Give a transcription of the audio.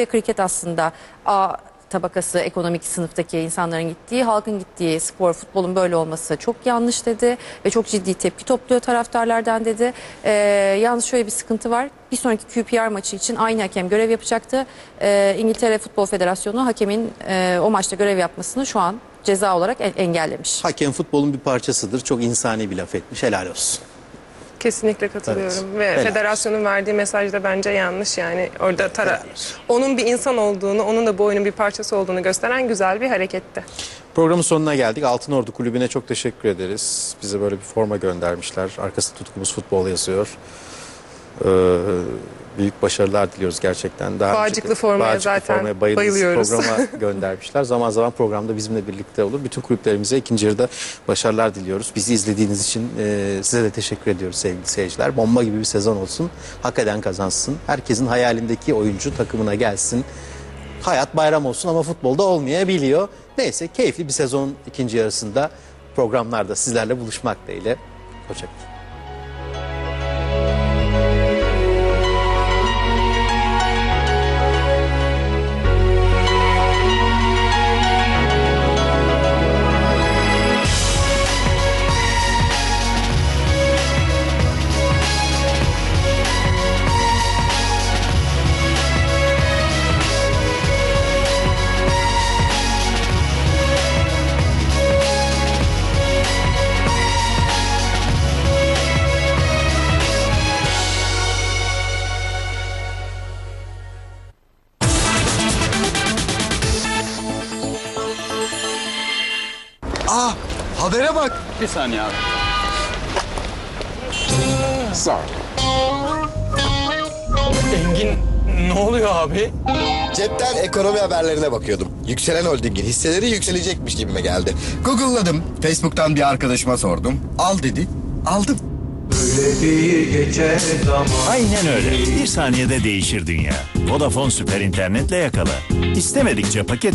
ve kriket aslında A tabakası ekonomik sınıftaki insanların gittiği, halkın gittiği spor, futbolun böyle olması çok yanlış dedi ve çok ciddi tepki topluyor taraftarlardan dedi. Ee, yalnız şöyle bir sıkıntı var. Bir sonraki QPR maçı için aynı hakem görev yapacaktı. Ee, İngiltere Futbol Federasyonu hakemin e, o maçta görev yapmasını şu an ceza olarak en- engellemiş. Hakem futbolun bir parçasıdır. Çok insani bir laf etmiş. Helal olsun. Kesinlikle katılıyorum Evet. ve Helal. federasyonun verdiği mesaj da bence yanlış yani orada tara onun bir insan olduğunu, onun da bu oyunun bir parçası olduğunu gösteren güzel bir hareketti. Programın sonuna geldik. Altın Ordu Kulübü'ne çok teşekkür ederiz. Bize böyle bir forma göndermişler. Arkasında tutkumuz futbol yazıyor. Ee, büyük başarılar diliyoruz gerçekten. Daha Bağcıklı formaya Bağcıklı zaten formaya bayılıyoruz. Programa göndermişler. Zaman zaman programda bizimle birlikte olur. Bütün kulüplerimize ikinci yarıda başarılar diliyoruz. Bizi izlediğiniz için e, size de teşekkür ediyoruz sevgili seyirciler. Bomba gibi bir sezon olsun. Hak eden kazansın. Herkesin hayalindeki oyuncu takımına gelsin. Hayat bayram olsun ama futbolda olmayabiliyor. Neyse keyifli bir sezonun ikinci yarısında programlarda sizlerle buluşmak dileğiyle. Hoşçakalın. Aa habere bak. Bir saniye abi. Sağ ol. Engin ne oluyor abi? Cepten ekonomi haberlerine bakıyordum. Yükselen Holding'in hisseleri yükselecekmiş gibime geldi. Google'ladım. Facebook'tan bir arkadaşıma sordum. Al dedi. Aldım. Aynen öyle. Bir saniyede değişir dünya. Vodafone süper internetle yakala. İstemedikçe paket